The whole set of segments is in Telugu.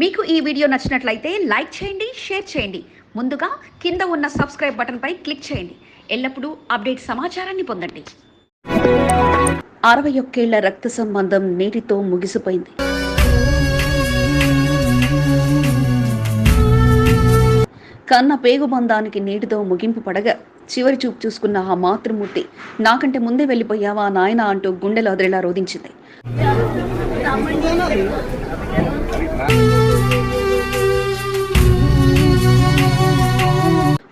మీకు ఈ వీడియో నచ్చినట్లయితే లైక్ చేయండి షేర్ చేయండి. ముందుగా కింద ఉన్న సబ్స్క్రైబ్ బటన్పై క్లిక్ చేయండి. ఎల్లప్పుడూ అప్డేట్ సమాచారాన్ని పొందండి. అరవై ఒక్కేళ్ళ రక్త సంబంధం నేటితో ముగిసిపోయింది. కన్న పేగుబంధానికి నీటితో ముగింపు పడగా చివరి చూపు చూసుకున్న ఆ మాతృమూర్తి నాకంటే ముందే వెళ్ళిపోయావా నాయన? అంటూ గుండెలు అదిరేలా రోధించింది.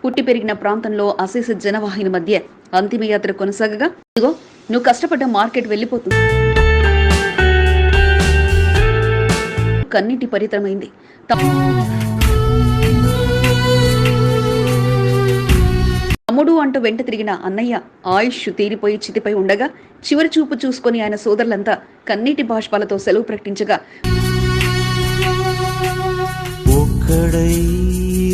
పుట్టి పెరిగిన ప్రాంతంలో అశేష జనవాహిని మధ్య అంతిమయాత్ర కొనసాగగా ఇదిగో నువ్వు కష్టపడ్డ మార్కెట్ వెళ్ళిపోతుంది. కన్నీటి పరితమైంది తమ్ముడు అంటూ వెంట తిరిగిన అన్నయ్య ఆయుష్ తీరిపోయి చితిపై ఉండగా చివరి చూపు చూసుకొని ఆయన సోదరులంతా కన్నీటి బాష్పాలతో సెలవు ప్రకటించగా ఒక్కడై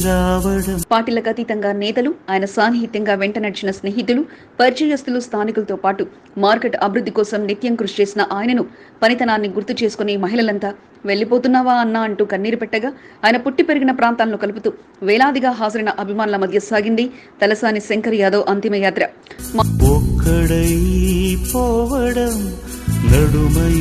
రావడం. పార్టీలకు అతీతంగా నేతలు ఆయన సాన్నిహిత్యంగా వెంట నడిచిన స్నేహితులు పరిచయస్తులు స్థానికులతో పాటు మార్కెట్ అభివృద్ధి కోసం నిత్యం కృషి చేసిన ఆయనను పనితనాన్ని గుర్తు చేసుకుని మహిళలంతా వెళ్ళిపోతున్నావా అన్నా అంటూ కన్నీరు పెట్టగా ఆయన పుట్టి పెరిగిన ప్రాంతాలను కలుపుతూ వేలాదిగా హాజరైన అభిమానుల మధ్య సాగింది తలసాని శంకర్ యాదవ్ అంతిమయాత్ర పోవడం నడుమై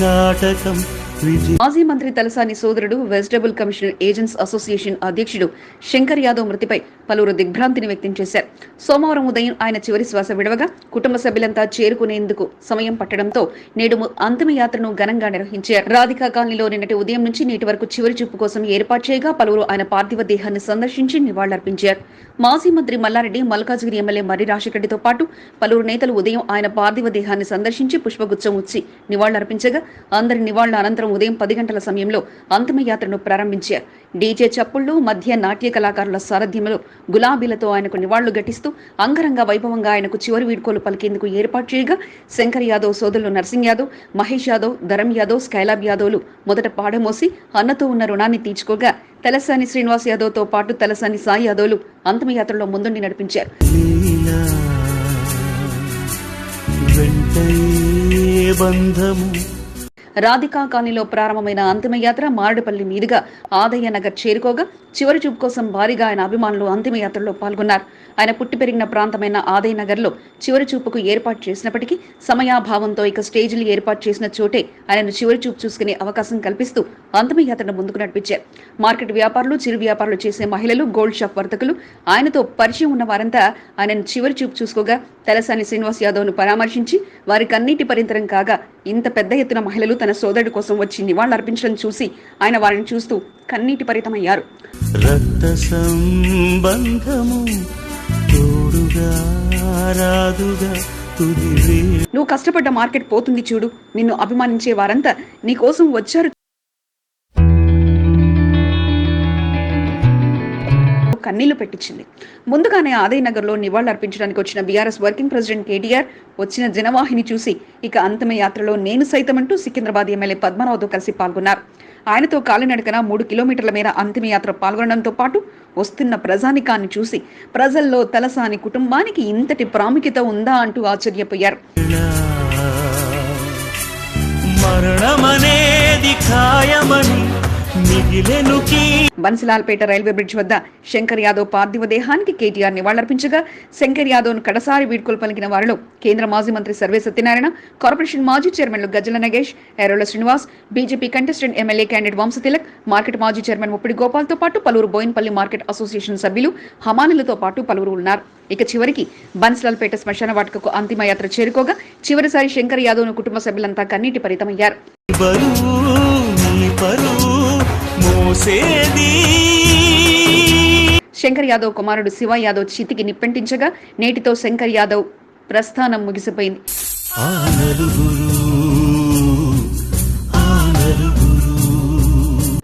నాటకం మాజీ మంత్రి తలసాని సోదరుడు వెజిటబుల్ కమిషనర్ ఏజెంట్స్ అసోసియేషన్ అధ్యక్షుడు శంకర్ యాదవ్ మృతిపై పలువురు దిగ్భ్రాంతిని వ్యక్తం చేశారు. సోమవారం ఉదయం ఆయన చివరి శ్వాస విడవగా కుటుంబ సభ్యులంతా చేరుకునేందుకు సమయం పట్టడంతో నేడు అంతిమయాత్రను ఘనంగా నిర్వహించారు. రాధికా కాలనీలో నిన్నటి ఉదయం నుంచి నేటి వరకు చివరి చూపు కోసం ఏర్పాటు చేయగా పలువురు ఆయన పార్థివ దేహాన్ని సందర్శించి నివాళులర్పించారు. మాజీ మంత్రి మల్లారెడ్డి మల్కాజ్గిరి ఎమ్మెల్యే మర్రి రాజశేఖరెడ్డితో పాటు పలువురు నేతలు ఉదయం ఆయన పార్థివ దేహాన్ని సందర్శించి పుష్పగుచ్చం ఉచ్చి నివాళులర్పించగా అందరి నివాళుల అనంతరం ఉదయం పది గంటల సమయంలో అంతిమయాత్రను ప్రారంభించారు. డీజే చప్పుళ్ళు మధ్య నాట్య కళాకారుల సారథ్యంలో గులాబీలతో ఆయనకు నివాళులు ఘటిస్తూ అంగరంగ వైభవంగా ఆయనకు చివరి వీడ్కోలు పలికేందుకు ఏర్పాటు చేయగా శంకర్ యాదవ్ సోదరులు నర్సింగ్ యాదవ్ మహేష్ యాదవ్ ధరం యాదవ్ స్కైలాబ్ యాదవ్లు మొదట పాడమోసి అన్నతో ఉన్న రుణాన్ని తీర్చుకోగా తలసాని శ్రీనివాస్ యాదవ్తో పాటు తలసాని సాయి యాదవ్లు అంతిమయాత్రలో ముందుండి నడిపించారు. బంధము రాధికా కాలనీలో ప్రారంభమైన అంతిమయాత్ర మారడుపల్లి మీదుగా ఆదయ్య నగర్ చేరుకోగా చివరి చూపు కోసం భారీగా ఆయన అభిమానులు అంతిమయాత్రలో పాల్గొన్నారు. ఆయన పుట్టి పెరిగిన ప్రాంతమైన ఆదయ్య నగర్లో చివరి చూపుకు ఏర్పాటు చేసినప్పటికీ సమయాభావంతో ఇక స్టేజీలు ఏర్పాటు చేసిన చోటే ఆయనను చివరి చూపు చూసుకునే అవకాశం కల్పిస్తూ అంతిమయాత్రను ముందుకు నడిపించారు. మార్కెట్ వ్యాపారులు చిరు వ్యాపారులు చేసే మహిళలు గోల్డ్ షాప్ వర్తకులు ఆయనతో పరిచయం ఉన్న వారంతా ఆయనను చివరి చూపు చూసుకోగా తలసాని శ్రీనివాస్ యాదవ్ను పరామర్శించి వారికి అన్నిటి పరింతరం కాగా ఇంత పెద్ద ఎత్తున మహిళలు తన సోదరుడి కోసం వచ్చి నివాళులర్పించడం చూసి ఆయన వారిని చూస్తూ కన్నీటి పరితమయ్యారు. రక్త సంబంధము తోడుగా రాదుగా నువ్వు కష్టపడ్డ మార్కెట్ పోతుంది చూడు. నిన్ను అభిమానించే వారంతా నీ కోసం వచ్చారు కన్నీళ్ళు పెట్టించింది. ముందుగానే ఆదయ్ నగర్లో నివాళులర్పించడానికి వచ్చిన బీఆర్ఎస్ వర్కింగ్ ప్రెసిడెంట్ కేటీఆర్ వచ్చిన జనవాహిని చూసి ఇక అంతిమ యాత్రలో నేను సైతం అంటూ సికింద్రాబాద్ ఎమ్మెల్యే పద్మనాభ్తో కలిసి పాల్గొన్నారు. ఆయనతో కాలినడకన మూడు కిలోమీటర్ల మేర అంతిమ యాత్ర పాల్గొనడంతో పాటు వస్తున్న ప్రజానికాన్ని చూసి ప్రజల్లో తలసాని కుటుంబానికి ఇంతటి ప్రాముఖ్యత ఉందా అంటూ ఆశ్చర్యపోయారు. మరణమనేది ఖాయమని బన్సిలాల్పేట రైల్వే బ్రిడ్జ్ వద్ద శంకర్ యాదవ్ పార్థివ దేహానికి కేటీఆర్ నివాళులర్పించగా శంకర్ యాదవ్ను కడసారి వీడ్కోలు పలికిన వారిలో కేంద్ర మాజీ మంత్రి సర్వే సత్యనారాయణ కార్పొరేషన్ మాజీ చైర్మన్లు Gajjala Nagesh Errola Srinivas BJP contestant MLA candidate Vamshatilak market మాజీ చైర్మన్ ముప్పిడి గోపాల్తో పాటు పలువురు బోయిన్పల్లి మార్కెట్ అసోసియేషన్ సభ్యులు హమానులతో పాటు పలువురు ఉన్నారు. ఇక చివరికి బన్సిలాల్పేట శ్మశాన వాటికకు అంతిమయాత్ర చేరుకోగా చివరిసారి శంకర్ యాదవ్ను కుటుంబ సభ్యులంతా కన్నీటి పరితమయ్యారు. మోసేది. శంకర్ యాదవ్ కుమారుడు శివ యాదవ్ చితికి నిప్పెంటించగా నేటితో శంకర్ యాదవ్ ప్రస్థానం ముగిసిపోయింది.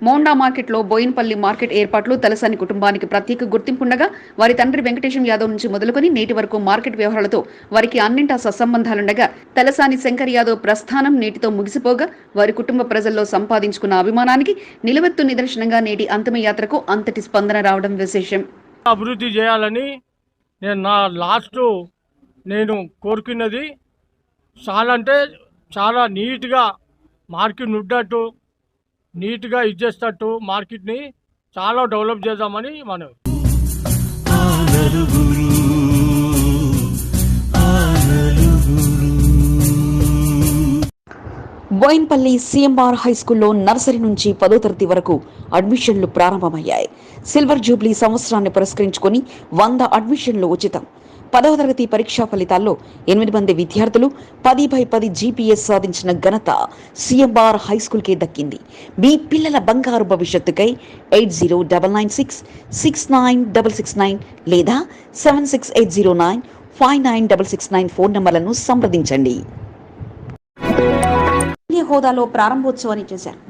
మోండా మార్కెట్లో బోయిన్పల్లి మార్కెట్ ఏర్పాట్లు తలసాని కుటుంబానికి ప్రత్యేక గుర్తింపుండగా వారి తండ్రి వెంకటేశం యాదవ్ నుంచి మొదలుకొని నేటి వరకు మార్కెట్ వ్యవహారాలతో వారికి అన్నింటా సత్సంబంధాలుండగా తలసాని శంకర్ యాదవ్ ప్రస్థానం నేటితో ముగిసిపోగా వారి కుటుంబ ప్రజల్లో సంపాదించుకున్న అభిమానానికి నిలవెత్తు నిదర్శనంగా నేటి అంతిమయాత్రకు అంతటి స్పందన రావడం విశేషం. అభివృద్ధి చేయాలని నేను నా లాస్ట్ నేను కోరుకున్నది చాలా అంటే చాలా నీట్గా మార్కెట్ ఉన్నట్టు నీట్గా ఇచ్చేటట్టు మార్కెట్ని చాలా డెవలప్ చేద్దామని మనం. బోయిన్పల్లి సిఎంఆర్ హై స్కూల్లో నర్సరీ నుంచి పదో తరగతి వరకు అడ్మిషన్లు ప్రారంభమయ్యాయి. సిల్వర్ జూబ్లీ సంవత్సరాన్ని పురస్కరించుకొని వంద అడ్మిషన్లు ఉచితం. పదవ తరగతి పరీక్షా ఫలితాల్లో ఎనిమిది మంది విద్యార్థులు పది బై పది జీపీఎస్ సాధించిన ఘనత సిఎంఆర్ హై స్కూల్కే దక్కింది. మీ పిల్లల బంగారు భవిష్యత్తుకై eight zero double nine six six nine double six nine లేదా seven six eight zero nine five nine double six nine phone నంబర్లను సంప్రదించండి. హోదాలో ప్రారంభోత్సవాన్ని చేశారు.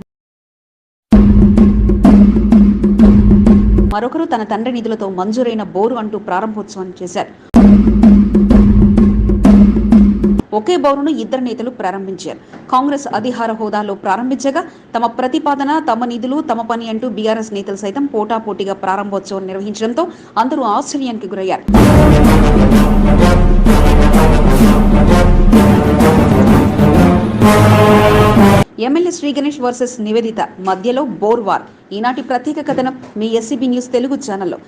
మరొకరు తన తండ్రి నిధులతో మంజూరైన బోరు అంటూ ప్రారంభోత్సవాన్ని చేశారు. ఒకే బోరును ఇద్దరు నేతలు ప్రారంభించారు. కాంగ్రెస్ అధికార హోదాలో ప్రారంభించగా తమ ప్రతిపాదన తమ నిధులు తమ పని అంటూ బీఆర్ఎస్ నేతలు సైతం పోటాపోటీగా ప్రారంభోత్సవం నిర్వహించడంతో అందరూ ఆశ్చర్యానికి గురయ్యారు. ఎమ్మెల్యే శ్రీ గణేష్ వర్సెస్ నివేదిత మధ్యలో బోర్వార్. ఈనాటి ప్రత్యేక కథనం మీ ఎస్సీబీ న్యూస్ తెలుగు ఛానల్లో.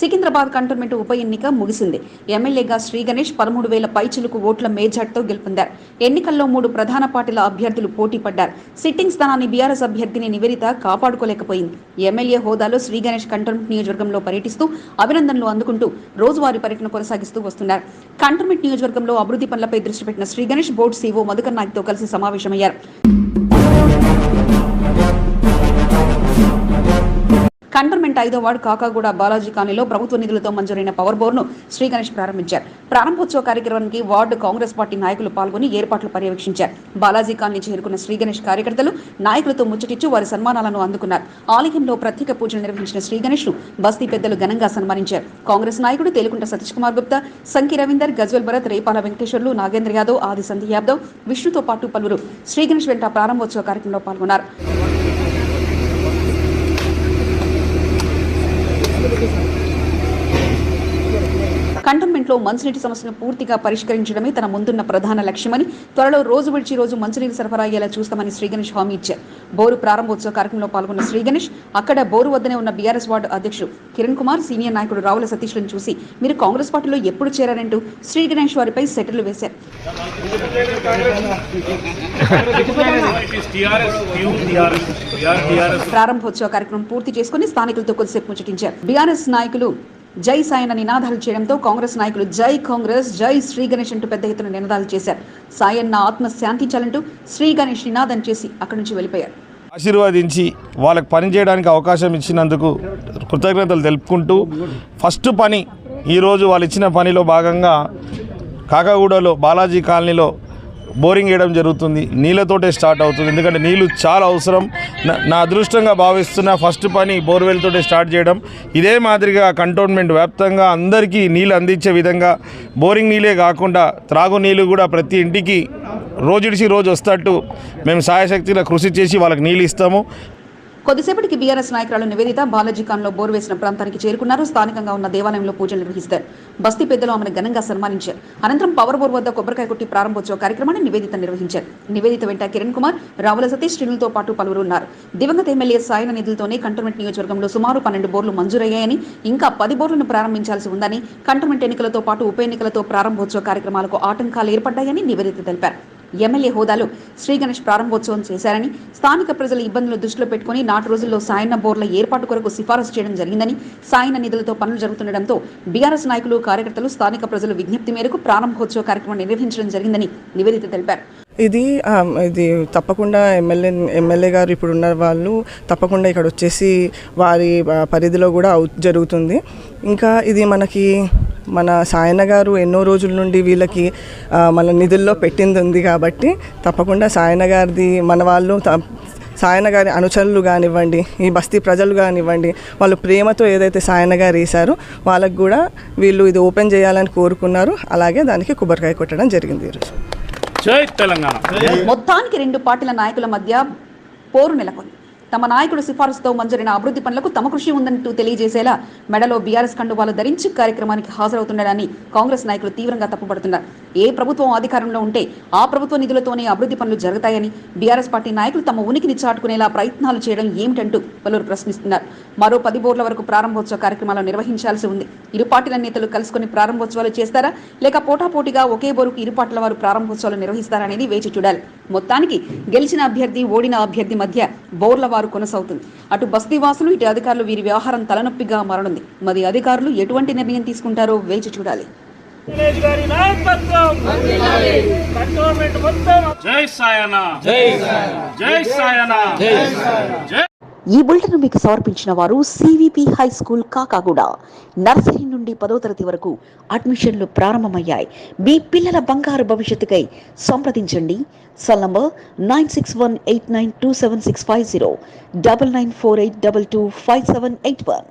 సికింద్రాబాద్ కంటోన్మెంట్ ఉప ఎన్నిక ముగిసింది. ఎమ్మెల్యేగా శ్రీ గణేష్ పదమూడు వేల పైచులకు ఓట్ల మేజార్టీతో గెలుపొందారు. ఎన్నికల్లో మూడు ప్రధాన పార్టీల అభ్యర్థులు పోటీ పడ్డారు. సిట్టింగ్ స్థానాన్ని బీఆర్ఎస్ అభ్యర్థిని నివేదిత కాపాడుకోలేకపోయింది. ఎమ్మెల్యే హోదాలో శ్రీ గణేష్ కంటోన్మెంట్ నియోజకవర్గంలో పర్యటిస్తూ అభినందనలు అందుకుంటూ రోజువారీ పర్యటన కొనసాగిస్తూ వస్తున్నారు. కంటోన్మెంట్ నియోజకవర్గంలో అభివృద్ధి పనులపై దృష్టి పెట్టిన శ్రీ గణేష్ బోర్డు సీఓ మధుకర్ నాయక్తో కలిసి సమావేశమయ్యారు. కంటోన్మెంట్ ఐదో వార్డు కాకాగూడ బాలాజీ కాలనీలో ప్రభుత్వ నిధులతో మంజూరైన పవర్ బోర్ను శ్రీ గణేష్ ప్రారంభించారు. ప్రారంభోత్సవ కార్యక్రమానికి వార్డు కాంగ్రెస్ పార్టీ నాయకులు పాల్గొని ఏర్పాట్లు పర్యవేక్షించారు. బాలాజీ కాలనీ చేరుకున్న శ్రీ గణేష్ కార్యకర్తలు నాయకులతో ముచ్చటించు వారి సన్మానాలను అందుకున్నారు. ఆలయంలో ప్రత్యేక పూజలు నిర్వహించిన శ్రీ గణేష్ను బస్తీ పెద్దలు ఘనంగా సన్మానించారు. కాంగ్రెస్ నాయకుడు తేలుకుంట సతీష్ కుమార్ గుప్తా సంకి రవీందర్ గజ్వల్ భరత్ రేపాల వెంకటేశ్వర్లు నాగేంద్ర యాదవ్ ఆది సంధి యాదవ్ విష్ణుతో పాటు పలువురు శ్రీ గణేష్ వెంట ప్రారంభోత్సవ కార్యక్రమంలో పాల్గొన్నారు. కంటోన్మెంట్లో మంచినీటి సమస్యను పూర్తిగా పరిష్కరించడమే తన ముందున్న ప్రధాన లక్ష్యమని త్వరలో రోజు విడిచి రోజు మంచినీరు సరఫరా అయ్యేలా చూస్తామని శ్రీ గణేష్ హామీ ఇచ్చారు. బోరు ప్రారంభోత్సవ కార్యక్రమంలో పాల్గొన్న శ్రీ గణేష్ అక్కడ బోరు వద్దనే ఉన్న బీఆర్ఎస్ వార్డు అధ్యక్షుడు కిరణ్ కుమార్ సీనియర్ నాయకుడు రావుల సతీష్లను చూసి మీరు కాంగ్రెస్ పార్టీలో ఎప్పుడు చేరారంటూ శ్రీ గణేష్ వారిపై సెటిల్ వేశారు. ప్రారంభోత్సవ కార్యక్రమం పూర్తి చేసుకుని స్థానికులతో కొద్దిసేపు ముచ్చటించారు. బీఆర్ఎస్ నాయకులు జై సాయన నినాదాలు చేయడంతో కాంగ్రెస్ నాయకులు జై కాంగ్రెస్ జై శ్రీ గణేష్ అంటూ పెద్ద ఎత్తున నినాదాలు చేశారు. సాయన్న ఆత్మశాంతి చాలంటూ శ్రీ గణేష్ నినాదం చేసి అక్కడి నుంచి వెళ్ళిపోయారు. ఆశీర్వదించి వాళ్ళకి పని చేయడానికి అవకాశం ఇచ్చినందుకు కృతజ్ఞతలు తెలుపుకుంటూ ఫస్ట్ పని ఈరోజు వాళ్ళు ఇచ్చిన పనిలో భాగంగా కాకాగూడలో బాలాజీ కాలనీలో బోరింగ్ వేయడం జరుగుతుంది. నీళ్ళతోటే స్టార్ట్ అవుతుంది. ఎందుకంటే నీళ్ళు చాలా అవసరం. నా- అదృష్టంగా భావిస్తున్న ఫస్ట్ పని బోర్వెల్తోటే స్టార్ట్ చేయడం. ఇదే మాదిరిగా కంటోన్మెంట్ వ్యాప్తంగా అందరికీ నీళ్ళు అందించే విధంగా బోరింగ్ నీళ్ళే కాకుండా త్రాగునీళ్ళు కూడా ప్రతి ఇంటికి రోజుడిసి రోజు వస్తట్టు మేము సాయశక్తిలో కృషి చేసి వాళ్ళకి నీళ్ళు ఇస్తాము. కొద్దిసేపటికి బీఆర్ఎస్ నాయకురాలు నివేదిత బాలాజీ ఖాన్లో బోరు వేసిన ప్రాంతానికి చేరుకున్నారు. స్థానికంగా ఉన్న దేవాలయంలో పూజలు నిర్వహిస్తారు. బస్తీ పెద్దలు ఆమెను ఘనంగా సన్మానించారు. అనంతరం పవర్ బోర్ వద్ద కొబ్బరికాయ కొట్టి ప్రారంభోత్సవ కార్యక్రమాన్ని నివేదిత నిర్వహించారు. నివేదిత వెంట కిరణ్ కుమార్ రావుల సతీష్ శ్రీనులతో పాటు పలువురు ఉన్నారు. దివంగత ఎమ్మెల్యే సాయన నిధులతోనే కంటోన్మెంట్ నియోజకవర్గంలో సుమారు పన్నెండు బోర్లు మంజూరయ్యాయని ఇంకా పది బోర్లను ప్రారంభించాల్సి ఉందని కంటోన్మెంట్ ఎన్నికలతో పాటు ఉప ఎన్నికలతో ప్రారంభోత్సవ కార్యక్రమాలకు ఆటంకాలు ఏర్పడ్డాయని నివేదిత తెలిపారు. ఎమ్మెల్యే హోదాలో శ్రీ గణేష్ ప్రారంభోత్సవం చేశారని స్థానిక ప్రజల ఇబ్బందులు దృష్టిలో పెట్టుకుని నాటి రోజుల్లో సాయన్న బోర్ల ఏర్పాటు కొరకు సిఫారసు చేయడం జరిగిందని సాయన నిధులతో పనులు జరుగుతుండటంతో బీఆర్ఎస్ నాయకులు కార్యకర్తలు స్థానిక ప్రజల విజ్ఞప్తి మేరకు ప్రారంభోత్సవ కార్యక్రమం నిర్వహించడం జరిగిందని నివేదిత తెలిపారు. ఇది ఇది తప్పకుండా ఎమ్మెల్యే ఎమ్మెల్యే గారు ఇప్పుడు ఉన్న వాళ్ళు తప్పకుండా ఇక్కడ వచ్చేసి వారి పరిధిలో కూడా అవు జరుగుతుంది. ఇంకా ఇది మనకి మన సాయన్న గారు ఎన్నో రోజుల నుండి వీళ్ళకి మన నిధుల్లో పెట్టింది ఉంది కాబట్టి తప్పకుండా సాయన్న గారిది మన వాళ్ళు త- సాయన్న గారి అనుచరులు కానివ్వండి ఈ బస్తీ ప్రజలు కానివ్వండి వాళ్ళు ప్రేమతో ఏదైతే సాయన్న గారు వేశారో వాళ్ళకు కూడా వీళ్ళు ఇది ఓపెన్ చేయాలని కోరుకున్నారు. అలాగే దానికి కొబ్బరికాయ కొట్టడం జరిగింది ఈరోజు తెలంగాణ. మొత్తానికి రెండు పార్టీల నాయకుల మధ్య పోరు నెలకొంది. తమ నాయకుడు సిఫారసుతో మంజరైన అభివృద్ధి పనులకు తమ కృషి ఉందంటూ తెలియజేసేలా మెడలో బీఆర్ఎస్ కండువాలు ధరించి కార్యక్రమానికి హాజరవుతున్నాడని కాంగ్రెస్ నాయకులు తీవ్రంగా తప్పుపడుతున్నారు. ఏ ప్రభుత్వం అధికారంలో ఉంటే ఆ ప్రభుత్వ నిధులతోనే అభివృద్ధి పనులు జరుగుతాయని బీఆర్ఎస్ పార్టీ నాయకులు తమ ఉనికిని చాటుకునేలా ప్రయత్నాలు చేయడం ఏమిటంటూ పలువురు ప్రశ్నిస్తున్నారు. మరో పది బోర్ల వరకు ప్రారంభోత్సవ కార్యక్రమాలు నిర్వహించాల్సి ఉంది. ఇరు పార్టీల నేతలు కలుసుకుని ప్రారంభోత్సవాలు చేస్తారా? లేక పోటాపోటీగా ఒకే బోరుకు ఇరు పార్టీల వారు ప్రారంభోత్సవాలు నిర్వహిస్తారనేది వేచి చూడాలి. మొత్తానికి గెలిచిన అభ్యర్థి ఓడిన అభ్యర్థి మధ్య బోర్ల వారు కొనసాగుతుంది. అటు బస్తీవాసులు ఇటు అధికారులు వీరి వ్యవహారం తలనొప్పిగా మారనుంది. మరి అధికారులు ఎటువంటి నిర్ణయం తీసుకుంటారో వేచి చూడాలి. గణేష్ గారి నాయకత్వం! కంటోన్మెంట్ మొత్తం! జై సాయన! జై జై సాయన! జై ఈ బులెటిన్ మీకు సమర్పించిన వారు CVP high school Kakaguda. Nursery నుండి పదో తరగతి వరకు అడ్మిషన్లు ప్రారంభమయ్యాయి. మీ పిల్లల బంగారు భవిష్యత్తుకై సంప్రదించండి. Cell number nine six one eight nine two seven six five zero. Double nine four eight double two five seven eight one.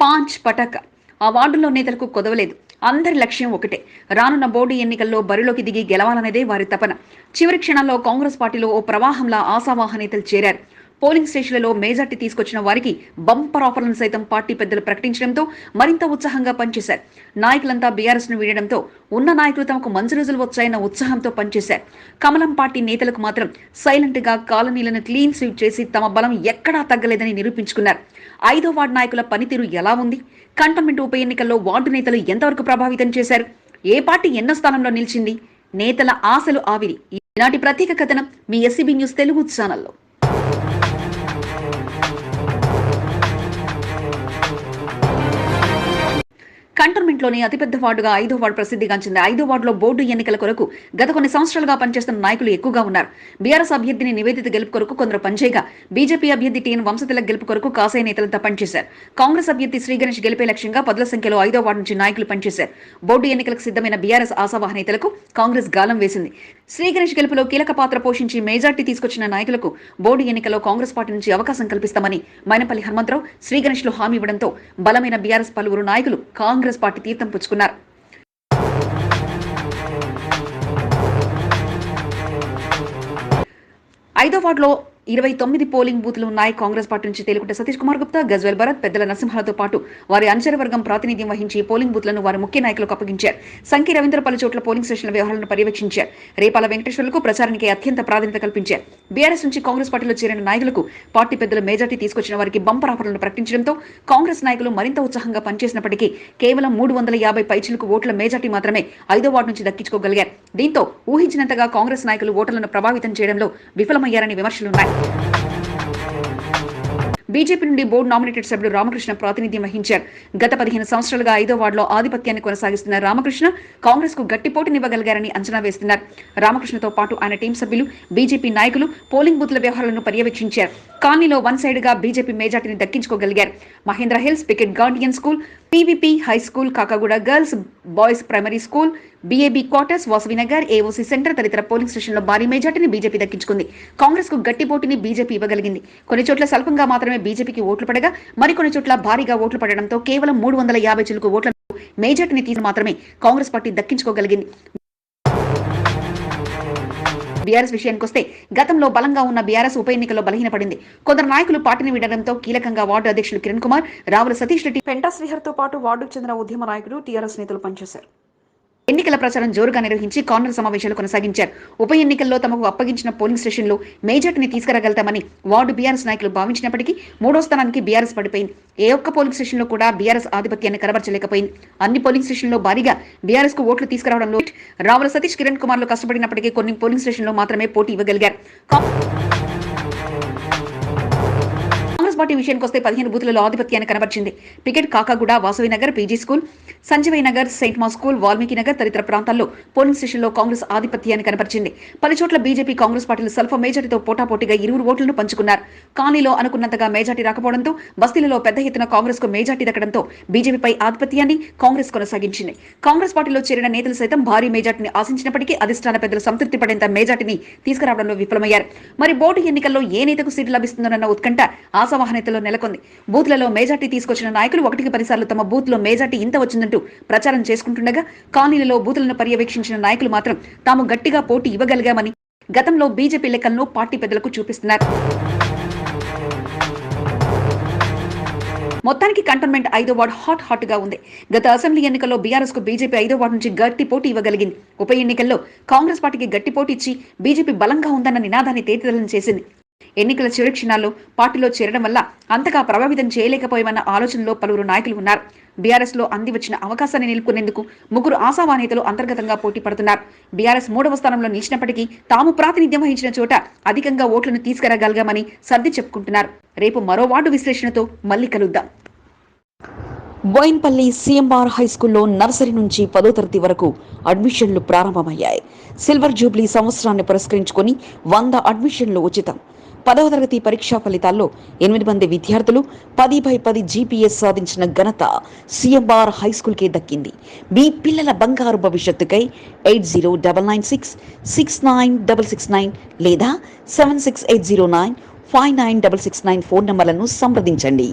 పాంచ్ పటక్. ఆ వార్డులో నేతలకు కొదవలేదు. అందరి లక్ష్యం ఒకటే. రానున్న బోర్డు ఎన్నికల్లో బరిలోకి దిగి గెలవాలనేదే వారి తపన. చివరి క్షణాల్లో కాంగ్రెస్ పార్టీలో ఓ ప్రవాహంలా ఆశావాహ నేతలు చేరారు. పోలింగ్ స్టేషన్లలో మేజార్టీ తీసుకొచ్చిన వారికి బంపర్ ఆఫర్లను సైతం పార్టీ పెద్దలు ప్రకటించడంతో మరింత ఉత్సాహంగా పనిచేశారు. నాయకులంతా బీఆర్ఎస్ను వీడడంతో ఉన్న నాయకులు తమకు మంచి రోజులు వచ్చాయన్న ఉత్సాహంతో పనిచేశారు. కమలం పార్టీ నేతలకు మాత్రం సైలెంట్గా కాలనీలను క్లీన్ స్వీప్ చేసి తమ బలం ఎక్కడా తగ్గలేదని నిరూపించుకున్నారు. ఐదో వార్డు నాయకుల పనితీరు ఎలా ఉంది? కంటమెంట్ ఉప ఎన్నికల్లో వార్డు నేతలు ఎంతవరకు ప్రభావితం చేశారు? ఏ పార్టీ ఎన్నో స్థానంలో నిలిచింది? నేతల ఆశలు ఆవిరి. ఈనాటి ప్రత్యేక కథనం మీ ఎస్సీబీ న్యూస్ తెలుగు ఛానల్లో. పార్లమెంట్లోని అతిపెద్ద వార్డుగా ఐదో వార్డు ప్రసిద్ధిగాంచింది. ఐదో వార్డులో బోర్డు ఎన్నికల కొరకు గత కొన్ని సంవత్సరాలుగా పనిచేస్తున్న నాయకులు ఎక్కువగా ఉన్నారు. బీఆర్ఎస్ అభ్యర్థిని నివేదిత గెలుపు కొరకు కొందరు పనిచేయగా బీజేపీ అభ్యర్థి టీఎన్ వంశతిలక్ గెలుపు కొరకు కాసాయ నేతలంతా పనిచేశారు. కాంగ్రెస్ అభ్యర్థి శ్రీగణేష్ గెలిపే లక్ష్యంగా పదుల సంఖ్యలో ఐదో వార్డు నుంచి నాయకులు పనిచేశారు. బోర్డు ఎన్నికలకు సిద్ధమైన బీఆర్ఎస్ ఆశావాహ నేతలకు కాంగ్రెస్ గాలం వేసింది. శ్రీగణేష్ గెలుపులో కీలక పాత్ర పోషించి మెజార్టీ తీసుకొచ్చిన నాయకులకు బోర్డు ఎన్నికలో కాంగ్రెస్ పార్టీ నుంచి అవకాశం కల్పిస్తామని మైనపల్లి హనుమంతరావు శ్రీ లో హామీ ఇవ్వడంతో బలమైన బీఆర్ఎస్ పలువురు నాయకులు కాంగ్రెస్ పార్టీ తీర్థం పుచ్చుకున్నారు. ఐదో వార్డులో ఇరవై తొమ్మిది పోలింగ్ బూత్లు ఉన్నాయి. కాంగ్రెస్ పార్టీ నుంచి తేలికుంట సతీష్ కుమార్ గుప్తా గజ్వెల్ భరత్ పెద్దల నరసింహాలతో పాటు వారి అనుచర వర్గం ప్రాతినిధ్యం వహించి పోలింగ్ బూత్లను వారి ముఖ్య నాయకులకు అప్పగించారు. సంఖ్య రవీంద్ర పలు చోట్ల పోలింగ్ స్టేషన్ల వ్యవహారాలను పర్యవేక్షించారు. రేపాల వెంకటేశ్వర్లకు ప్రచారానికి అత్యంత ప్రాధాన్యత కల్పించారు. బీఆర్ఎస్ నుంచి కాంగ్రెస్ పార్టీలో చేరిన నాయకులకు పార్టీ పెద్దలు మెజార్టీ తీసుకొచ్చిన వారికి బంపర్ ఆఫర్లను ప్రకటించడంతో కాంగ్రెస్ నాయకులు మరింత ఉత్సాహంగా పనిచేసినప్పటికీ కేవలం మూడు వందల యాభై పైచిలకు ఓట్ల మెజార్టీ మాత్రమే ఐదో వార్డు నుంచి దక్కించుకోగలిగారు. దీంతో ఊహించినంతగా కాంగ్రెస్ నాయకులు ఓటర్లను ప్రభావితం చేయడంలో విఫలమయ్యారని విమర్శలున్నాయి. బీజేపీ నుండి బోర్డు నామినేటెడ్ సభ్యుడు రామకృష్ణ ప్రాతినిధ్యం వహించారు. గత పదిహేను సంవత్సరాలుగా ఐదో వార్డులో ఆధిపత్యాన్ని కొనసాగిస్తున్న రామకృష్ణ కాంగ్రెస్కు గట్టి పోటీనివ్వగలిగారని అంచనా వేస్తున్నారు. రామకృష్ణతో పాటు ఆయన టీం సభ్యులు బీజేపీ నాయకులు పోలింగ్ బూత్ల వ్యవహారాలను పర్యవేక్షించారు. కాలనీలో వన్ సైడ్గా బీజేపీ మేజార్టీని దక్కించుకోగలిగారు. Mahendra Hills Picket Guardian school PVP high school Kakaguda girls boys primary school BAB quarters Vasavinagar AOC centre తదితర పోలింగ్ స్టేషన్లో భారీ మెజార్టీని బీజేపీ దక్కించుకుంది. కాంగ్రెస్కు గట్టి పోటీని బీజేపీ ఇవ్వగలిగింది. కొన్ని చోట్ల స్వల్పంగా మాత్రమే బీజేపీకి ఓట్లు పడగా మరికొన్ని చోట్ల భారీగా ఓట్లు పడడంతో కేవలం మూడు వందల యాభై చిలుకు ఓట్ల మెజార్టీని తీసి మాత్రమే కాంగ్రెస్ పార్టీ దక్కించుకోగలిగింది. బీఆర్ఎస్ విషయానికొస్తే గతంలో బలంగా ఉన్న బీఆర్ఎస్ ఉప ఎన్నికల్లో బలహీనపడింది. కొందరు నాయకులు పార్టీని వీడడంతో కీలకంగా వార్డు అధ్యక్షులు కిరణ్ కుమార్ రావుల సతీష్ రెడ్డి పెంటా శ్రీహర్తో పాటు వార్డుకు చెందిన ఉద్యమ నాయకులు టీఆర్ఎస్ నేతలు పనిచేశారు. ఎన్నికల ప్రచారం జోరుగా నిర్వహించి కార్నర్ సమావేశాలు కొనసాగించారు. ఉప ఎన్నికల్లో తమకు అప్పగించిన పోలింగ్ స్టేషన్లో మేజార్టీని తీసుకురాగలుగుతామని వార్డు బీఆర్ఎస్ నాయకులు భావించినప్పటికీ మూడో స్థానానికి బీఆర్ఎస్ పడిపోయింది. ఏ ఒక్క పోలింగ్ స్టేషన్లో కూడా బీఆర్ఎస్ ఆధిపత్యాన్ని కనబరచలేకపోయింది. అన్ని పోలింగ్ స్టేషన్లో భారీగా బీఆర్ఎస్కు ఓట్లు తీసుకురావడంలో రావుల సతీష్ కిరణ్ కుమార్లు కష్టపడినప్పటికీ కొన్ని పోలింగ్ స్టేషన్లో మాత్రమే పోటీ ఇవ్వగలిగారు. కాంగ్రెస్ పార్టీ విషయానికి వస్తే పదిహేను బూతులలో ఆధిపత్యాన్ని కనబర్చింది. Picket Kakaguda Vasavi Nagar PG school Sanjay Nagar saint మా స్కూల్ వాల్మీకి నగర్ తదితర ప్రాంతాల్లో పోలింగ్ స్టేషన్లో కాంగ్రెస్ ఆధిపత్యాన్ని కనబర్చింది. పలు చోట్ల బీజేపీ కాంగ్రెస్ పార్టీలు స్వల్ప మేజార్టీతో పోటాపోటీగా ఇరువురు ఓట్లను పంచుకున్నారు. కాలనీలో అనుకున్నంతగా మేజార్టీ రాకపోవడంతో బస్తీలలో పెద్ద ఎత్తున కాంగ్రెస్కు మేజార్టీ దక్కడంతో బీజేపీపై ఆధిపత్యాన్ని కాంగ్రెస్ కొనసాగించింది. కాంగ్రెస్ పార్టీలో చేరిన నేతలు సైతం భారీ మేజార్టీని ఆశించినప్పటికీ అధిష్టాన పెద్దలు సంతృప్తి పడేంత మేజార్టీని తీసుకురావడంలో విఫలమయ్యారు. మరి బోర్డు ఎన్నికల్లో ఏ నేతకు సీటు లభిస్తుందన్న ఉత్కంఠ ఆశావాహ నేతల్లో నెలకొంది. బూత్లలో మేజార్టీ తీసుకొచ్చిన నాయకులు ఒకటికి పదిసార్లు తమ బూత్లో మేజార్టీ ఇంత వచ్చిందంటూ ప్రచారం చేసుకుంటుండగా కాలనీలలో బూతులను పర్యవేక్షించిన నాయకులు మాత్రం తాము గట్టిగా పోటీ ఇవ్వగలిగామని గతంలో బీజేపీ లెక్కలను పార్టీ పెద్దలకు చూపిస్తున్నారు. మొత్తానికి కంటోన్మెంట్ ఐదో వార్డు హాట్ హాట్గా ఉంది. గత అసెంబ్లీ ఎన్నికల్లో బీఆర్ఎస్కు బీజేపీ ఐదో వార్డు నుంచి గట్టి పోటీ ఇవ్వగలిగింది. ఉప ఎన్నికల్లో కాంగ్రెస్ పార్టీకి గట్టి పోటీ ఇచ్చి బీజేపీ బలంగా ఉందన్న నినాదాన్ని తేటతెల్లం చేసింది. ఎన్నికల చివరి క్షణాల్లో పార్టీలో చేరడం వల్ల అంతగా ప్రభావితం చేయలేకపోయామన్న ఆలోచనలో పలువురు నాయకులు ఉన్నారు. బీఆర్ఎస్లో అంది వచ్చిన అవకాశాన్ని నిలుపుకునేందుకు ముగ్గురు ఆశావా నేతలు అంతర్గతంగా పోటీ పడుతున్నారు. బీఆర్ఎస్ మూడవ స్థానంలో నిలిచినప్పటికీ తాము ప్రాతినిధ్యం వహించిన చోట అధికంగా ఓట్లను తీసుకురాగలిగామని సర్ది చెప్పుకుంటున్నారు. రేపు మరో వార్డు విశ్లేషణతో మళ్ళీ కలుద్దాం. బోయిన్పల్లి సిఎంఆర్ హై స్కూల్లో నర్సరీ నుంచి పదో తరగతి వరకు అడ్మిషన్లు ప్రారంభమయ్యాయి. సిల్వర్ జూబ్లీ సంవత్సరాన్ని పురస్కరించుకొని వంద అడ్మిషన్లు ఉచితం. పదవ తరగతి పరీక్షా ఫలితాల్లో ఎనిమిది మంది విద్యార్థులు పది బై పది జీపీఎస్ సాధించిన ఘనత సిఎంఆర్ హై స్కూల్కే దక్కింది. మీ పిల్లల బంగారు భవిష్యత్తుకై eight zero double nine six six nine double six nine లేదా seven six eight zero nine five nine double six nine phone నంబర్లను సంప్రదించండి.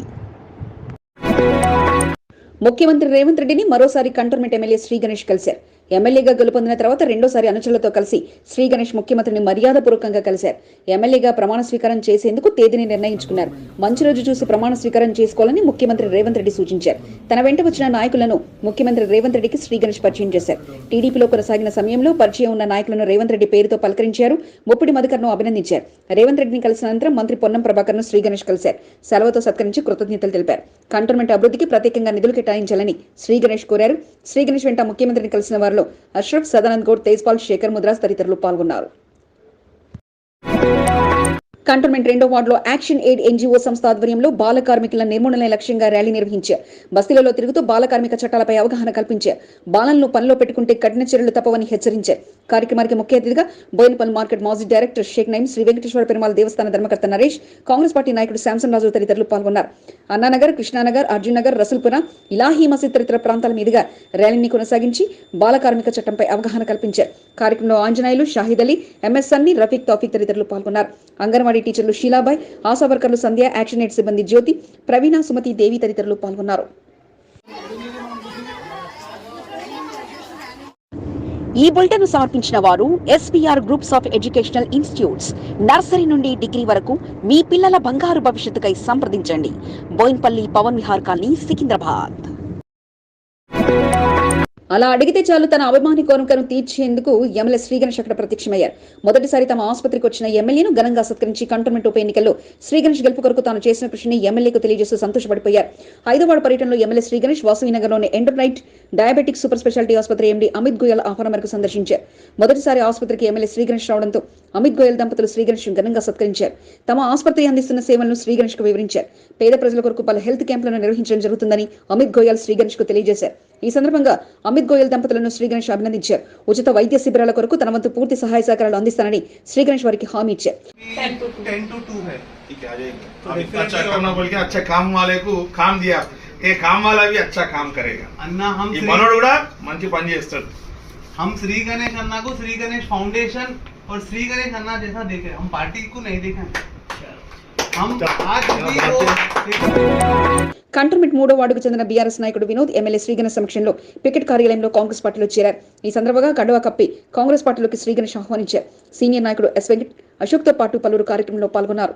ముఖ్యమంత్రి రేవంత్ రెడ్డిని మరోసారి కంటోన్మెంట్ ఎమ్మెల్యే శ్రీ గణేష్ కలిశారు. ఎమ్మెల్యేగా గెలుపొందిన తర్వాత రెండోసారి అనుచరులతో కలిసి శ్రీ గణేష్ ముఖ్యమంత్రిని మర్యాదపూర్వకంగా కలిశారు. ఎమ్మెల్యేగా ప్రమాణ స్వీకారం చేసేందుకు తేదీని నిర్ణయించుకున్నారు. మంచి రోజు చూసి ప్రమాణ స్వీకారం చేసుకోవాలని ముఖ్యమంత్రి రేవంత్ రెడ్డి సూచించారు. తన వెంట వచ్చిన నాయకులను ముఖ్యమంత్రి రేవంత్ రెడ్డికి శ్రీ గణేష్ పరిచయం చేశారు. టీడీపీలో కొనసాగిన సమయంలో పరిచయం ఉన్న నాయకులను రేవంత్ రెడ్డి పేరుతో పలకరించారు. ముప్పిడి మధుకర్ను అభినందించారు. రేవంత్ రెడ్డిని కలిసిన అనంతరం మంత్రి పొన్నం ప్రభాకర్ను శ్రీ గణేష్ కలిశారు. సెలవుతో సత్కరించి కృతజ్ఞతలు తెలిపారు. కంటోన్మెంట్ అభివృద్ధికి ప్రత్యేకంగా నిధులు కేటాయించాలని శ్రీ గణేష్ కోరారు. శ్రీ గణేష్ వెంట ముఖ్యమంత్రిని కలిసిన వారిలో అష్రఫ్ సదానంద్ గౌడ్ తేజ్పాల్ శేఖర్ ముద్రాస్ తదితరులు పాల్గొన్నారు. కంటోన్మెంట్ రెండో వార్డులో యాక్షన్ ఎయిడ్ ఎన్జీఓ సంస్థ ఆధ్వర్యంలో బాల కార్మికుల నిర్మూలన లక్ష్యంగా ర్యాలీ నిర్వహించారు బస్తీలలో తిరుగుతూ బాల కార్మిక చట్టాలపై అవగాహన కల్పించారు బాలలను పనిలో పెట్టుకుంటే కఠిన చర్యలు తప్పవని హెచ్చరించారు కార్యక్రమానికి ముఖ్య అతిథిగా బోయినపల్లి మార్కెట్ మాజీ డైరెక్టర్ షేక్ నైమ్ శ్రీ వెంకటేశ్వర పెరుమాల దేవస్థాన ధర్మకర్త నరేష్ కాంగ్రెస్ పార్టీ నాయకుడు శాంసన్ రాజు తదితరులు పాల్గొన్నారు. అన్నానగర్ కృష్ణానగర్ అర్జున్ నగర్ రసుల్పుర ఇలాహీ మసీద్ తదితర ప్రాంతాల మీదుగా ర్యాలీని కొనసాగించి బాల కార్మిక చట్టంపై అవగాహన కల్పించారు కార్యక్రమంలో ఆంజనేయులు షాహిద్ అలీ ఎంఎస్ సన్ని రఫీక్ తౌఫిక్ తదితరులు పాల్గొన్నారు. అంగన్వాడీ టీచర్లు షీలాబాయ్ ఆశా వర్కర్లు సంధ్య యాక్షన్ ఎయిడ్ సిబ్బంది జ్యోతి ప్రవీణ సుమతి దేవి తదితరులు పాల్గొన్నారు. ఈ బులెటిన్ సమర్పించిన వారు SPR groups of educational institutes. Nursery నుండి డిగ్రీ వరకు మీ పిల్లల బంగారు భవిష్యత్తుకై సంప్రదించండి. బోయిన్పల్లి పవన్ విహార్ కాలనీ సికింద్రాబాద్. అలా అడిగితే చాలు తన అభిమాని కోరికను తీర్చేందుకు ఎమ్మెల్యే శ్రీగణేష్ అక్కడ ప్రత్యక్షమయ్యారు. మొదటిసారి తమ ఆసుపత్రికి వచ్చిన ఎమ్మెల్యేను ఘనంగా సత్కరించి కంటోన్మెంట్ ఉప ఎన్నికల్లో శ్రీగణేష్ గెలుపు కొరకు తాను చేసిన కృషిని ఎమ్మెల్యేకు తెలియజేస్తూ సంతోషపడిపోయారు. హైదరాబాద్ పర్యటనలో ఎమ్మెల్యే శ్రీగణేష్ వాసవినగర్లోని ఎండోనైట్ డయాబెటిక్ సూపర్ స్పెషాలిటీ ఆసుపత్రి ఎండీ అమిత్ గోయల్ ఆహ్వానం మేరకు సందర్శించారు. మొదటిసారి ఆసుపత్రికి ఎమ్మెల్యే శ్రీగణేష్ రావడంతో అమిత్ గోయల్ దంపతులు శ్రీగణేష్ ఘనంగా సత్కరించారు. తమ ఆసుపత్రి అందిస్తున్న సేవలను శ్రీగణేష్కు వివరించారు. పేద ప్రజల కొరకు పలు హెల్త్ క్యాంపులను నిర్వహించడం జరుగుతుందని అమిత్ గోయల్ శ్రీగణేష్కు తెలియజేశారు. ఈ సందర్భంగా అమిత్ గోయల్ దంపతులను శ్రీగణేష్ అభినందించారు ఉచిత వైద్య శిబిరాల కొరకు తన వంతు పూర్తి సహాయ సహకారాలు అందిస్తానని శ్రీగణేష్ వారికి హామీ ఇచ్చారు टेन टू टू है ठीक है आ जाएंगे अभी अच्छा करना बोल के अच्छा काम वाले को काम दिया ये काम वाला भी अच्छा काम करेगा अन्ना हम ఈ श्री, మనోడు కూడా మంచి పని చేస్తాడు हम श्री गणेश अन्ना को श्री गणेश फाउंडेशन और श्री गणेश अन्ना जैसा देखे हम पार्टी को नहीं देखा हम आज भी वो కంటోన్మెంట్ మూడో వార్డుకు చెందిన బీఆర్ఎస్ నాయకుడు వినోద్ ఎమ్మెల్యే శ్రీగణేష్ సమక్షంలో పికెట్ కార్యాలయంలో కాంగ్రెస్ పార్టీలో చేరారు. ఈ సందర్భంగా కండువా కప్పి కాంగ్రెస్ పార్టీలోకి శ్రీగణేష్ ఆహ్వానించారు. సీనియర్ నాయకుడు ఎస్ వెంకట్ అశోక్తో పాటు పలువురు కార్యక్రమంలో పాల్గొన్నారు.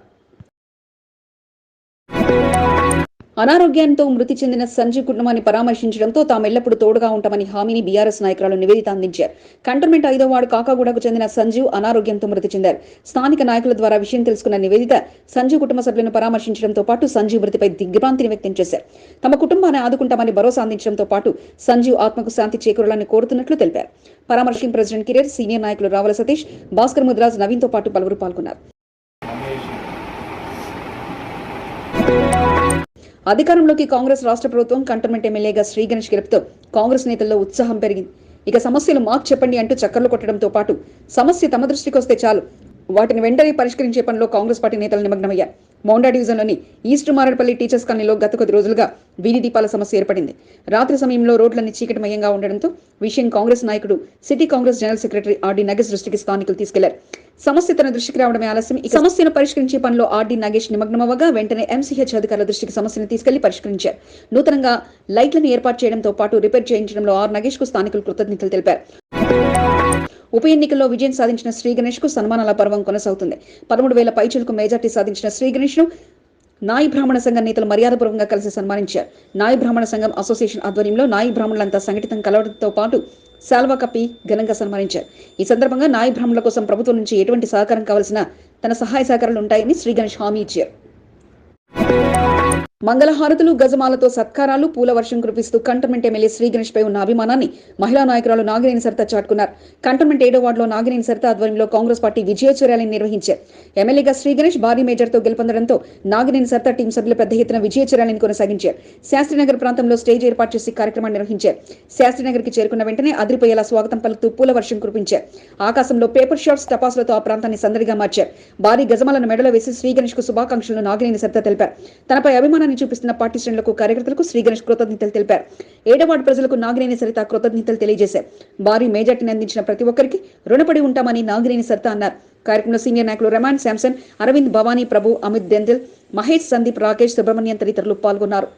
అనారోగ్యంతో మృతి చెందిన సంజీవ్ కుటుంబాన్ని పరామర్శించడంతో తాము ఎల్లప్పుడూ తోడుగా ఉంటామని హామీని బీఆర్ఎస్ నాయకురాలు నివేదిత అందించారు. కంటోన్మెంట్ ఐదో వార్డు కాకాగూడకు చెందిన సంజీవ్ అనారోగ్యంతో మృతి చెందారు. స్థానిక నాయకుల ద్వారా విషయం తెలుసుకున్న నివేదిత సంజీవ్ కుటుంబ సభ్యులను పరామర్శించడంతో పాటు సంజీవ్ మృతిపై దిగ్భ్రాంతిని వ్యక్తం చేశారు. తమ కుటుంబాన్ని ఆదుకుంటామని భరోసా అందించడంతో పాటు సంజీవ్ ఆత్మకు శాంతి చేకూరాలని కోరుతున్నట్లు తెలిపారు. పరామర్శించిన ప్రెసిడెంట్ కెరీర్ సీనియర్ నాయకులు రావుల సతీష్ భాస్కర్ ముద్రాజ్ నవీన్తో పాటు పలువురు పాల్గొన్నారు. అధికారంలోకి కాంగ్రెస్ రాష్ట్ర ప్రభుత్వం కంటోన్మెంట్ ఎమ్మెల్యేగా శ్రీ గణేష్ గెలుపుతో కాంగ్రెస్ నేతల్లో ఉత్సాహం పెరిగింది. ఇక సమస్యలు మాకు చెప్పండి అంటూ చక్కర్లు కొట్టడంతో పాటు సమస్య తమ దృష్టికి వస్తే చాలు. వాటిని వెంటనే పరిష్కరించే పనిలో కాంగ్రెస్ పార్టీ నేతలు నిమగ్నమయ్యారు. మౌండా డివిజన్లోని ఈస్ట్ మారడపల్లి టీచర్స్ కాలనీలో గత కొద్ది రోజులుగా వీధి దీపాల సమస్య ఏర్పడింది. రాత్రి సమయంలో రోడ్లన్నీ చీకటిమయంగా ఉండడంతో విషయం కాంగ్రెస్ నాయకుడు city Congress general secretary RD Nagesh దృష్టికి స్థానికులు తీసుకెళ్ళారు. సమస్య తన దృష్టికి రావడమే ఆలస్యం. ఈ సమస్యను పరిష్కరించే పనిలో ఆర్డీ నాగేష్ నిమగ్నమవ్వగా వెంటనే ఎంసీహెచ్ అధికారుల దృష్టికి సమస్యను తీసుకెళ్ళి పరిష్కరించారు. నూతనంగా లైట్లను ఏర్పాటు చేయడంతో పాటు రిపేర్ చేయించడంలో ఆర్ నగేష్కు స్థానికులు కృతజ్ఞతలు తెలిపారు. ఉప ఎన్నికల్లో విజయం సాధించిన శ్రీ గణేష్కు సన్మానాల పర్వం కొనసాగుతుంది. పదమూడు వేల పైచులకు మెజార్టీ సాధించిన శ్రీ గణేష్ను నాయి బ్రాహ్మణ సంఘం నేతలు మర్యాదపూర్వకంగా కలిసి సన్మానించారు. నాయి బ్రాహ్మణ సంఘం అసోసియేషన్ ఆధ్వర్యంలో నాయి బ్రాహ్మణులంతా సంఘటితం కలవడంతో పాటు శాల్వా కప్పి ఘనంగా సన్మానించారు. ఈ సందర్భంగా నాయ బ్రాహ్మణుల కోసం ప్రభుత్వం నుంచి ఎటువంటి సహకారం కావాల్సిన తన సహాయ సహకారాలు ఉంటాయని శ్రీ గణేష్ హామీ ఇచ్చారు. మంగళహారతులు గజమాలతో సత్కారాలు పూల వర్షం కురిపిస్తూ కంటమెంట్ ఎమ్మెల్యే శ్రీ గణేష్ పై ఉన్న అభిమానాన్ని మహిళా నాయకురాలు నాగినేని సరిత చాటుకున్నారు. కంటమెంట్ ఏడో వార్డులో నాగినేని సరిత ఆధ్వర్యంలో కాంగ్రెస్ పార్టీ విజయోత్సవాలను నిర్వహించారు. ఎమ్మెల్యేగా శ్రీ గణేష్ భారీ మేజర్తో గెలుపొందడంతో నాగినేని సరిత టీం సభ్యులు పెద్ద ఎత్తున విజయోత్సవాలను కొనసాగించారు. శాస్త్రీనగర్ ప్రాంతంలో స్టేజ్ ఏర్పాటు చేసి కార్యక్రమాన్ని నిర్వహించారు. శాస్త్రీనగర్కి చేరుకున్న వెంటనే అదిరిపోయేలా స్వాగతం పలుకుతూ పూల వర్షం కురిపించారు. ఆకాశంలో పేపర్ షాట్స్ టపాసులతో ఆ ప్రాంతాన్ని సందడిగా మార్చారు. భారీ గజమాలను మెడలో వేసి శ్రీ గణేష్కు శుభాకాంక్షలను నాగినేని సరిత తెలిపారు. తనపై అభిమానాన్ని చూపిస్తున్న పార్టీ శ్రేణులకు కార్యకర్తలకు శ్రీ గణేష్ కృతజ్ఞతలు తెలిపారు. ఏడవాడు ప్రజలకు నాగినేని సరిత కృతజ్ఞతలు తెలియజేశారు. భారీ మేజార్టీని అందించిన ప్రతి ఒక్కరికి రుణపడి ఉంటామని నాగినేని సరిత అన్నారు. కార్యక్రమంలో సీనియర్ నాయకులు రమాన్ శాంసన్ అరవింద్ భవానీ ప్రభు అమిత్ దెందిల్ మహేష్ సందీప్ రాకేష్ సుబ్రహ్మణ్యం తదితరులు పాల్గొన్నారు.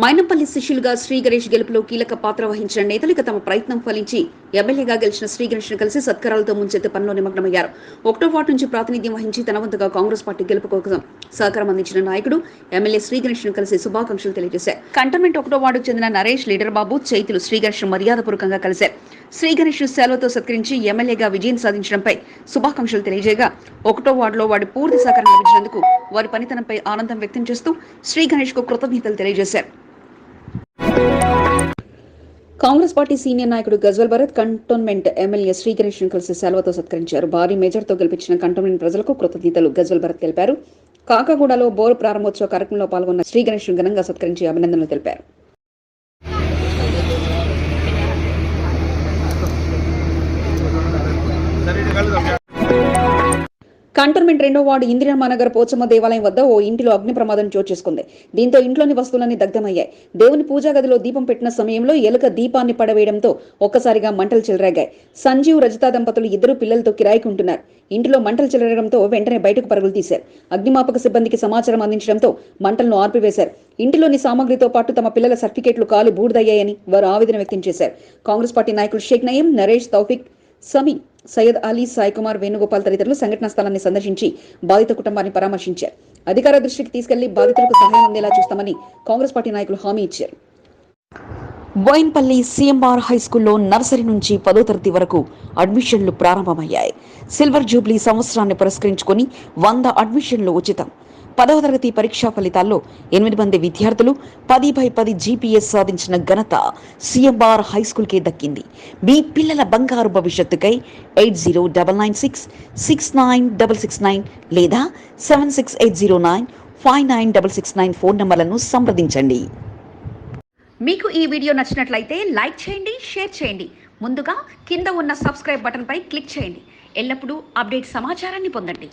మైనంపల్లి శిష్యులుగా శ్రీ గణేష్ గెలుపులో కీలక పాత్ర వహించిన నేతలు తమ ప్రయత్నం ఫలించి ఎమ్మెల్యేగా గెలిచిన శ్రీ గణేష్ కలిసి సత్కారాలతో ముంచెత్తే పనిలో నిమగ్నమయ్యారు. ఒకటో వార్డు నుంచి ప్రాతినిధ్యం వహించి తన వంతుగా కాంగ్రెస్ పార్టీ గెలుపు కోసం సహకారం అందించిన నాయకుడు ఎమ్మెల్యే శ్రీ గణేష్ కలిసి శుభాకాంక్షలు తెలియజేశారు. కంటోన్మెంట్ ఒకటో వార్డుకు చెందిన నరేష్ లీడర్ బాబు చైతులు శ్రీ గణేష్ మర్యాదపూర్వకంగా కలిశారు. శ్రీ గణేష్ సెలవుతో సత్కరించి ఎమ్మెల్యేగా విజయం సాధించడంపై శుభాకాంక్షలు తెలియజేయగా ఒకటో వార్డులో వాడి పూర్తి సహకారం లభించినందుకు వారి పనితనంపై ఆనందం వ్యక్తం చేస్తూ శ్రీ గణేష్కు కృతజ్ఞతలు తెలియజేశారు. కాంగ్రెస్ పార్టీ సీనియర్ నాయకుడు గజ్వల్ భరత్ కంటోన్మెంట్ ఎమ్మెల్యే శ్రీ గణేష్ కలిసి సెలవుతో సత్కరించారు. భారీ మేజర్తో గెలిపించిన కంటోన్మెంట్ ప్రజలకు కృతజ్ఞతలు గజ్వల్ భరత్ తెలిపారు. కాకాగూడలో బోరు ప్రారంభోత్సవ కార్యక్రమంలో పాల్గొన్న శ్రీగణేష్ ఘనంగా సత్కరించి అభినందనలు తెలిపారు. కంటోన్మెంట్ రెండో వార్డు ఇందిరామానగర్ పోచమ్మ దేవాలయం వద్ద ఓ ఇంటిలో అగ్ని ప్రమాదం చోటు చేసుకుంది. దీంతో ఇంట్లోని వస్తువులన్నీ దగ్ధమయ్యాయి. దేవుని పూజా గదిలో దీపం పెట్టిన సమయంలో ఎలుక దీపాన్ని పడవేయడంతో ఒక్కసారిగా మంటలు చెలరాగాయి. సంజీవ్ రజిత దంపతులు ఇద్దరు పిల్లలతో కిరాయికి ఉంటున్నారు ఇంటిలో మంటలు చెలరడంతో వెంటనే బయటకు పరుగులు తీశారు. అగ్నిమాపక సిబ్బందికి సమాచారం అందించడంతో మంటలను ఆర్పివేశారు. ఇంటిలోని సామాగ్రితో పాటు తమ పిల్లల సర్టిఫికేట్లు కాలు బూడిదయ్యాయని వారు ఆవేదన వ్యక్తం చేశారు. కాంగ్రెస్ పార్టీ నాయకులు షేక్ నయీం నరేష్ తౌఫిక్ సమీ సయ్యద్ అలీ సాయి కుమార్ వేణుగోపాల్ తదితరులు సంఘటనా స్థలాన్ని సందర్శించి బాధిత కుటుంబాన్ని పరామర్శించారు. అధికార దృష్టికి తీసుకెళ్ళి బాధితులకు సహాయం అందేలా చూస్తామని కాంగ్రెస్ పార్టీ నాయకులు హామీ ఇచ్చారు. బోయిన్పల్లి సిఎంఆర్ హై స్కూల్లో నర్సరీ నుంచి పదో తరగతి వరకు అడ్మిషన్లు ప్రారంభమయ్యాయి. సిల్వర్ జూబ్లీ సంవత్సరాన్ని పురస్కరించుకొని వంద అడ్మిషన్లు ఉచితం. పదవ తరగతి పరీక్షా ఫలితాల్లో ఎనిమిది మంది విద్యార్థులు పది బై పది జీపీఎస్ సాధించిన ఘనత సిఎంఆర్ హై స్కూల్కే దక్కింది. మీ పిల్లల బంగారు భవిష్యత్తుకై eight zero double nine six six nine double six nine లేదా seven six eight zero nine five nine double six nine phone నంబర్లను సంప్రదించండి. మీకు ఈ వీడియో నచ్చినట్లయితే లైక్ చేయండి షేర్ చేయండి. ముందుగా కింద ఉన్న సబ్స్క్రైబ్ బటన్పై క్లిక్ చేయండి. ఎల్లప్పుడూ అప్డేట్ సమాచారాన్ని పొందండి.